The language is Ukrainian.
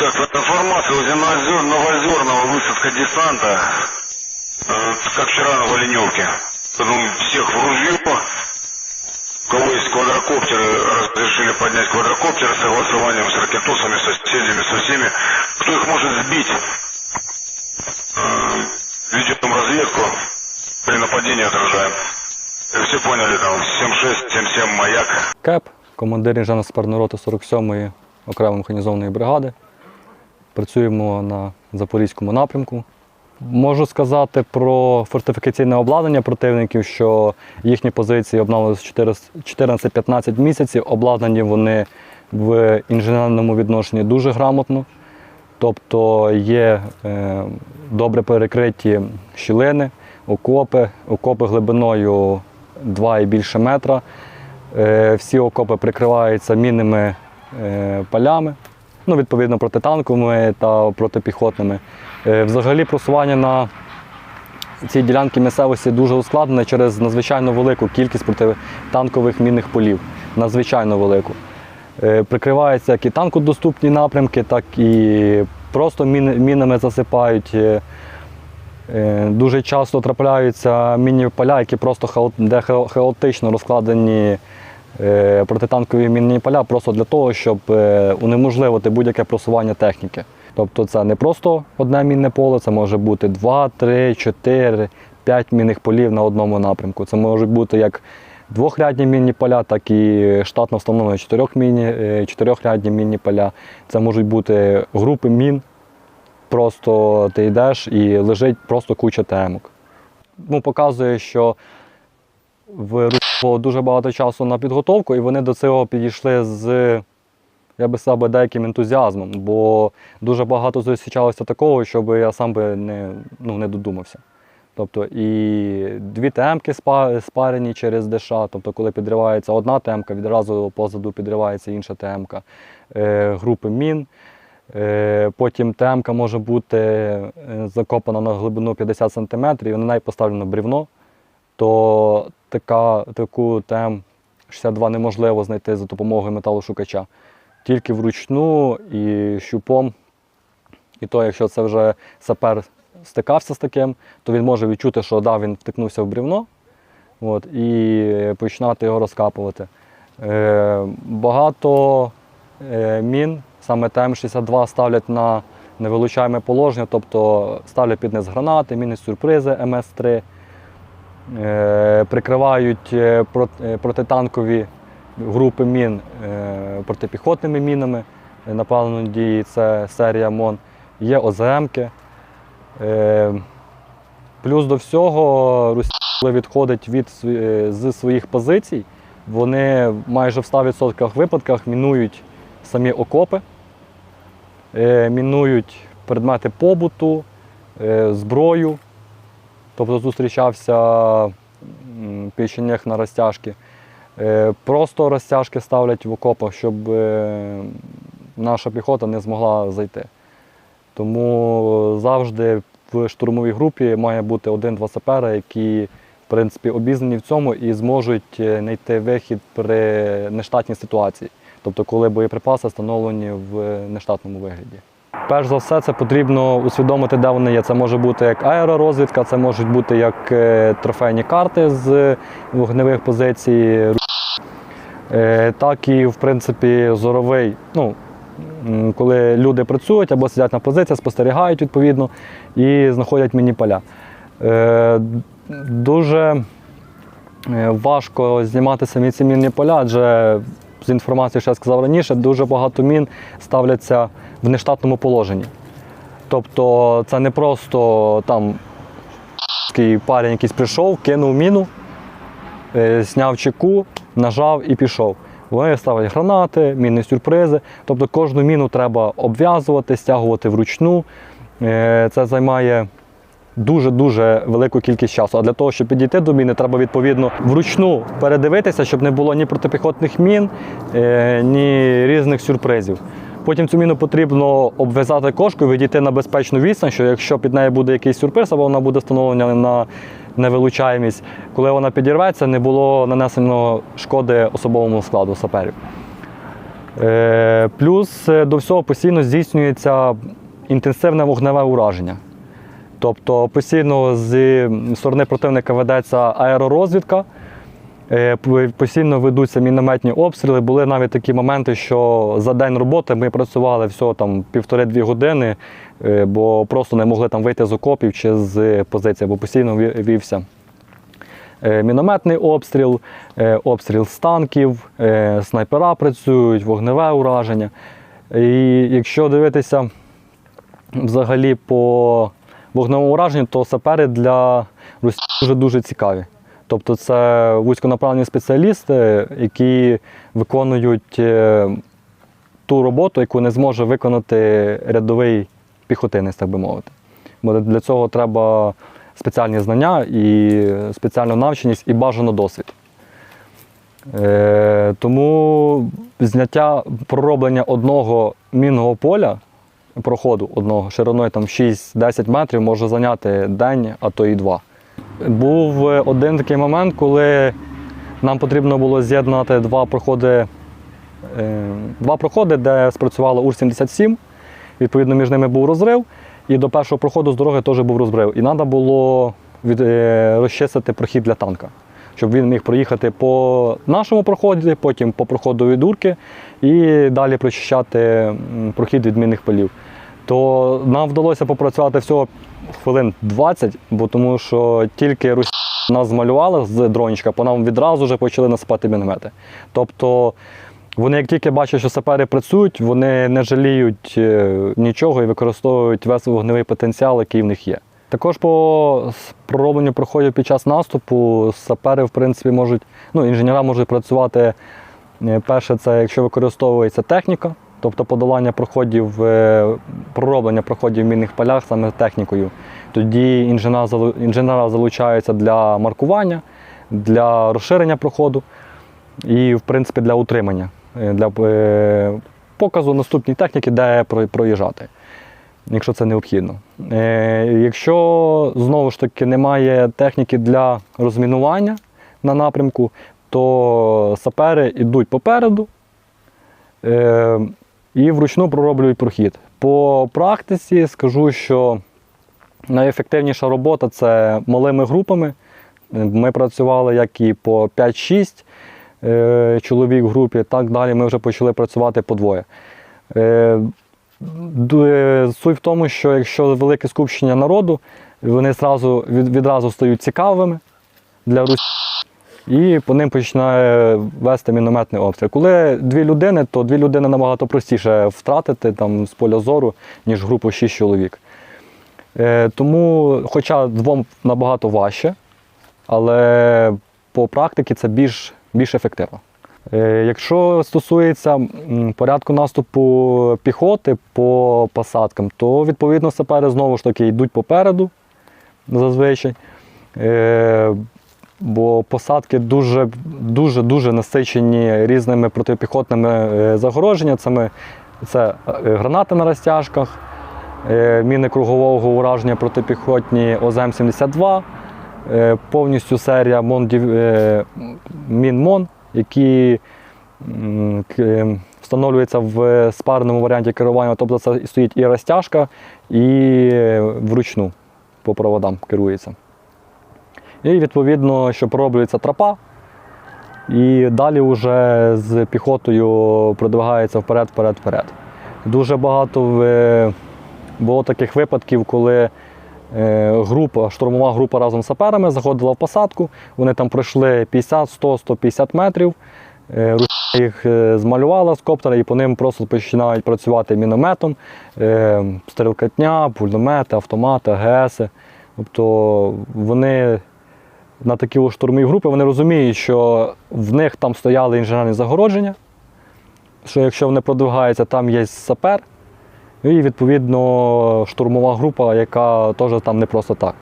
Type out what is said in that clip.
Так, информация у Зеноозер- Новоозерного высадка десанта, э, как вчера на Валеневке. Потом всех в ружье. У кого есть квадрокоптеры, разрешили поднять квадрокоптеры с согласованием с ракетосами, со соседями, со всеми. Кто их может сбить? Э, Ведем разведку, при нападении отражаем. Э, Все поняли, там 7-6, 7-7 маяк. КЕП, командир інженерно-саперної роти 47-ї окремої механізованої бригади. Працюємо на Запорізькому напрямку. Можу сказати про фортифікаційне обладнання противників, що їхні позиції обналися 14-15 місяців. Обладнані вони в інженерному відношенні дуже грамотно. Тобто є е, добре перекриті щілини, окопи, окопи глибиною 2 і більше метра. Е, всі окопи прикриваються мінними е, полями, ну, відповідно протитанковими та протипіхотними. Е, взагалі просування на цій ділянці місцевості дуже ускладнене через надзвичайно велику кількість протитанкових мінних полів. Надзвичайно велику. Е, Прикриваються як і танкодоступні напрямки, так і просто мінами засипають. Е, Дуже часто трапляються мінні поля, які просто хаотично розкладені протитанкові мінні поля, просто для того, щоб е, унеможливити будь-яке просування техніки. Тобто це не просто одне мінне поле, це може бути два, три, чотири, п'ять мінних полів на одному напрямку. Це можуть бути як двохрядні мінні поля, так і штатно встановлені е, чотирьохрядні мінні поля. Це можуть бути групи мін. Просто ти йдеш і лежить просто куча темок. Ну, показує, що в було дуже багато часу на підготовку, і вони до цього підійшли з, я би би, деяким ентузіазмом, бо дуже багато зустрічалося такого, щоб я сам би не, ну, не додумався. Тобто і дві темки спарені через ДШ, тобто коли підривається одна темка, відразу позаду підривається інша темка, е, групи мін. Е, Потім темка може бути е, закопана на глибину 50 см, і на неї поставлено брівно, то така, таку ТМ-62 неможливо знайти за допомогою металошукача. Тільки вручну і щупом. І то, якщо це вже сапер стикався з таким, то він може відчути, що да, він втикнувся в брівно от, і починати його розкапувати. Е, багато е, мін, саме ТМ-62 ставлять на невилучаєме положення, тобто ставлять під низ гранати, міни сюрпризи МС-3, е, прикривають е, е, протитанкові групи мін е, протипіхотними мінами е, направленої дії, це серія МОН, є ОЗМки. Е, Плюс до всього Росія, відходить від, е, з своїх позицій, вони майже в 100% випадках мінують самі окопи, е, мінують предмети побуту, е, зброю. Тобто зустрічався м, печенег на розтяжки. Е, Просто розтяжки ставлять в окопах, щоб е, наша піхота не змогла зайти. Тому завжди в штурмовій групі має бути один-два сапера, які в принципі обізнані в цьому і зможуть е, знайти вихід при нештатній ситуації, тобто коли боєприпаси встановлені в нештатному вигляді. Перш за все, це потрібно усвідомити, де вони є. Це може бути як аеророзвідка, це можуть бути як е, трофейні карти з вогневих позицій, е, так і, в принципі, зоровий. Ну, коли люди працюють або сидять на позиціях, спостерігають відповідно і знаходять міні поля. Е, Дуже важко знімати самі ці мінні поля, адже з інформацією, що я сказав раніше, дуже багато мін ставляться в нештатному положенні. Тобто це не просто там парень якийсь прийшов, кинув міну, е, зняв чеку, нажав і пішов. Вони ставлять гранати, мінні сюрпризи. Тобто кожну міну треба обв'язувати, стягувати вручну. Е, Це займає дуже-дуже велику кількість часу. А для того, щоб підійти до міни, треба відповідно вручну передивитися, щоб не було ні протипіхотних мін, е, ні різних сюрпризів. Потім цю міну потрібно обв'язати кошкою, відійти на безпечну відстань, що якщо під нею буде якийсь сюрприз, або вона буде встановлена на невилучаємість, коли вона підірветься, не було нанесено шкоди особовому складу саперів. Е, Плюс е, до всього постійно здійснюється інтенсивне вогневе ураження. Тобто постійно з сторони противника ведеться аеророзвідка, е, постійно ведуться мінометні обстріли. Були навіть такі моменти, що за день роботи ми працювали всього там півтори-дві години, е, бо просто не могли там вийти з окопів чи з позиції, бо постійно ві- вівся е, мінометний обстріл, обстріл з танків, снайпера працюють, вогневе ураження. І якщо дивитися взагалі по вогневому ураженню, то сапери для Росії дуже дуже цікаві. Тобто це вузьконаправлені спеціалісти, які виконують е, ту роботу, яку не зможе виконати рядовий піхотинець, так би мовити. Бо для цього треба спеціальні знання і спеціальну навченість і бажано досвід. Е, тому зняття пророблення одного мінного поля, проходу одного шириною там 6-10 метрів може зайняти день, а то і два. Був е, один такий момент, коли нам потрібно було з'єднати два проходи, е, два проходи, де спрацювала УР-77. Відповідно, між ними був розрив, і до першого проходу з дороги теж був розрив. І треба було від, е, розчистити прохід для танка, щоб він міг проїхати по нашому проході, потім по проходу від Урки і далі прочищати прохід від мінних полів. То нам вдалося попрацювати всього хвилин 20, бо тому що тільки Росія нас змалювала з дрончика, по нам відразу вже почали насипати міномети. Тобто вони, як тільки бачать, що сапери працюють, вони не жаліють е, нічого і використовують весь вогневий потенціал, який в них є. Також по проробленню проходів під час наступу сапери, в принципі, можуть, ну, інженера можуть працювати. е, Перше, це якщо використовується техніка, тобто подолання проходів, е, пророблення проходів в мінних полях саме технікою. Тоді інженера, залу- залучаються для маркування, для розширення проходу і, в принципі, для утримання, е, для показу наступній техніки, де проїжджати, якщо це необхідно. Е, Якщо знову ж таки немає техніки для розмінування на напрямку, то сапери йдуть попереду е, і вручну пророблюють прохід. По практиці скажу, що найефективніша робота це малими групами. Ми працювали як і по 5-6 е, чоловік в групі, так далі ми вже почали працювати по двоє. Суть в тому, що якщо велике скупчення народу, вони зразу, від, відразу стають цікавими для Русі, і по ним починає вести мінометний обстріл. Коли дві людини, то дві людини набагато простіше втратити там, з поля зору, ніж групу 6 чоловік. Е, тому, хоча двом набагато важче, але по практиці це більш, більш ефективно. Е, Якщо стосується порядку наступу піхоти по посадкам, то відповідно сапери знову ж таки йдуть попереду зазвичай. Е, Бо посадки дуже дуже дуже насичені різними протипіхотними е, загороженнями. Це, гранати на розтяжках, міни кругового ураження протипіхотні ОЗМ-72, е, повністю серія Мондів, е, мін МОН, які м, к- е, встановлюються в спарному варіанті керування, тобто це стоїть і розтяжка, і вручну по проводам керується. І відповідно, що пророблюється тропа, і далі вже з піхотою продвигається вперед, вперед, вперед. Дуже багато е, було таких випадків, коли група, штурмова група разом з саперами заходила в посадку. Вони там пройшли 50, 100, 150 метрів. Е, їх е, змалювала з коптера і по ним просто починають працювати мінометом, е, стрілкатня, пульномети, автомати, АГС. Тобто вони на такі штурмові групи вони розуміють, що в них там стояли інженерні загородження, що якщо вони продвигаються, там є сапер, і відповідно штурмова група, яка теж там не просто так.